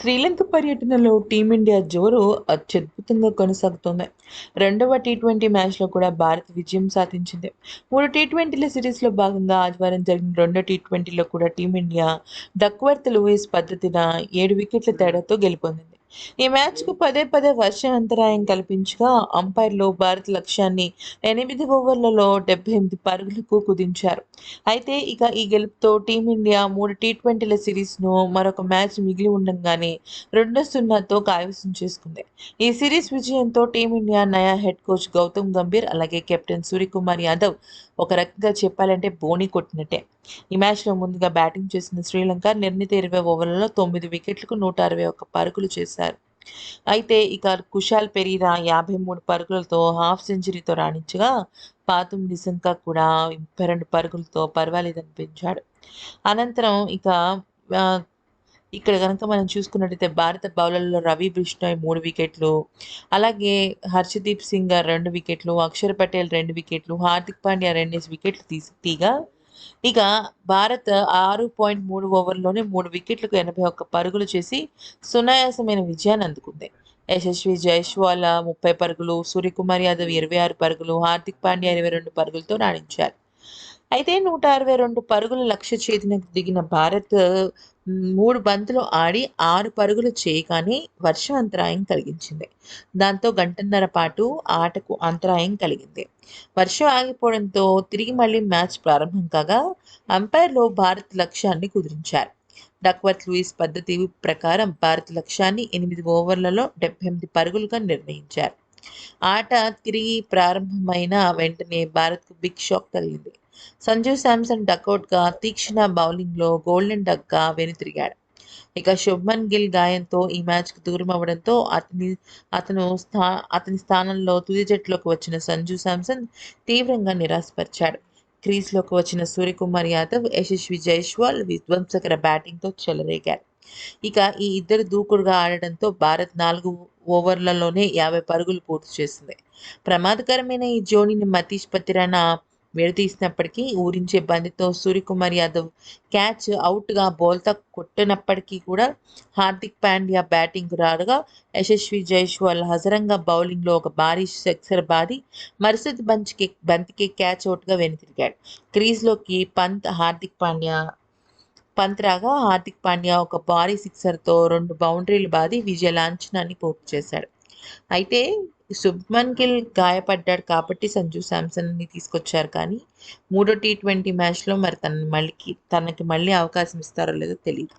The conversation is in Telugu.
శ్రీలంక పర్యటనలో టీమిండియా జోరు అత్యద్భుతంగా కొనసాగుతోంది. రెండవ టీ ట్వంటీ మ్యాచ్లో కూడా భారత్ విజయం సాధించింది. మూడు టీ ట్వంటీల సిరీస్లో భాగంగా ఆదివారం జరిగిన రెండో టీ ట్వంటీలో కూడా టీమిండియా డక్వర్త్ లూయిస్ పద్ధతిన ఏడు వికెట్ల తేడాతో గెలుపొందింది. ఈ మ్యాచ్కు పదే పదే వర్షం అంతరాయం కల్పించగా అంపైర్లు భారత్ లక్ష్యాన్ని ఎనిమిది ఓవర్లలో డెబ్బై ఎనిమిది పరుగులకు కుదించారు. అయితే ఇక ఈ గెలుపుతో టీమిండియా మూడు టీ ట్వంటీల సిరీస్ను మరొక మ్యాచ్ మిగిలి ఉండగానే రెండు సున్నాతో కైవసం చేసుకుంది. ఈ సిరీస్ విజయంతో టీమిండియా నయా హెడ్ కోచ్ గౌతమ్ గంభీర్ అలాగే కెప్టెన్ సూర్యకుమార్ యాదవ్ ఒక రకంగా చెప్పాలంటే బోని కొట్టినట్టే. ఈ మ్యాచ్లో ముందుగా బ్యాటింగ్ చేసిన శ్రీలంక నిర్ణీత ఇరవై ఓవర్లలో తొమ్మిది వికెట్లకు నూట అరవై ఒక్క పరుగులు చేశారు. అయితే ఇక కుషాల్ పెరీరా యాభై మూడు పరుగులతో హాఫ్ సెంచరీతో రాణించగా పాతుం నిసంక కూడా ముప్పై రెండు పరుగులతో పర్వాలేదనిపించాడు అనంతరం ఇక ఇక్కడ కనుక మనం చూసుకున్నట్టయితే భారత బౌలర్లలో రవి బిష్ణోయ్ మూడు వికెట్లు అలాగే హర్షదీప్ సింగ్ గారు రెండు వికెట్లు అక్షర్ పటేల్ రెండు వికెట్లు హార్దిక్ పాండ్యా రెండు వికెట్లు తీసి తీగా ఇక భారత్ ఆరు పాయింట్ మూడు ఓవర్లోనే మూడు వికెట్లకు ఎనభై ఒక్క పరుగులు చేసి సునాయాసమైన విజయాన్ని అందుకుంది. యశస్వి జైస్వాల్ ముప్పై పరుగులు సూర్యకుమార్ యాదవ్ ఇరవై ఆరు పరుగులు హార్దిక్ పాండ్యా ఇరవై రెండు పరుగులతో రాణించారు. అయితే నూట అరవై రెండు పరుగుల లక్ష్య ఛేదనకు దిగిన భారత్ మూడు బంతులు ఆడి ఆరు పరుగులు చేయగానే వర్షం అంతరాయం కలిగించింది. దాంతో గంటన్నర పాటు ఆటకు అంతరాయం కలిగింది. వర్షం ఆగిపోవడంతో తిరిగి మళ్ళీ మ్యాచ్ ప్రారంభం కాగా అంపైర్లో భారత్ లక్ష్యాన్ని కుదిరించారు. డక్వర్త్ లూయిస్ పద్ధతి ప్రకారం భారత్ లక్ష్యాన్ని ఎనిమిది ఓవర్లలో డెబ్బై ఎనిమిది పరుగులుగా నిర్ణయించారు. ఆట తిరిగి ప్రారంభమైన వెంటనే భారత్కు బిగ్ షాక్ కలిగింది సంజు శాంసన్ డకౌట్గా తీక్షణ బౌలింగ్లో గోల్డెన్ డక్గా వెనుతిరిగాడు ఇక శుభ్మన్ గిల్ గాయంతో ఈ మ్యాచ్కు దూరం అవ్వడంతో అతని అతను స్థా అతని స్థానంలో తుది జట్టులోకి వచ్చిన సంజు శాంసన్ తీవ్రంగా నిరాశపరిచాడు. క్రీజ్లోకి వచ్చిన సూర్యకుమార్ యాదవ్ యశస్వి జైస్వాల్ విధ్వంసకర బ్యాటింగ్తో చెలరేగారు. ఇక ఈ ఇద్దరు దూకుడుగా ఆడడంతో భారత్ నాలుగు ఓవర్లలోనే యాభై పరుగులు పూర్తి చేసింది. ప్రమాదకరమైన ఈ జోడీని మతీష్ పతిరానా విడదీసినప్పటికీ ఊరించే బంతితో సూర్యకుమార్ యాదవ్ క్యాచ్ అవుట్గా బౌల్తో కొట్టినప్పటికీ కూడా హార్దిక్ పాండ్యా బ్యాటింగ్ రాగా యశస్వి జైస్వాల్ హజరంగా బౌలింగ్లో ఒక భారీ సిక్సర్ బాది మరుసటి బంచ్కి బంతికి క్యాచ్ అవుట్గా వెనుతిరిగాడు. క్రీజ్లోకి పంత్ హార్దిక్ పాండ్యా పంత్ రాగా హార్దిక్ పాండ్యా ఒక భారీ సిక్సర్తో రెండు బౌండరీలు బాది విజయ లాంఛనాన్ని పూర్తి చేశాడు. అయితే శుభ్మన్ గిల్ గాయపడ్డాడు కాబట్టి సంజు శాంసన్ని తీసుకొచ్చారు కానీ మూడో టీ ట్వంటీ మ్యాచ్లో మరి తన మళ్ళీ తనకి మళ్ళీ అవకాశం ఇస్తారో లేదో తెలియదు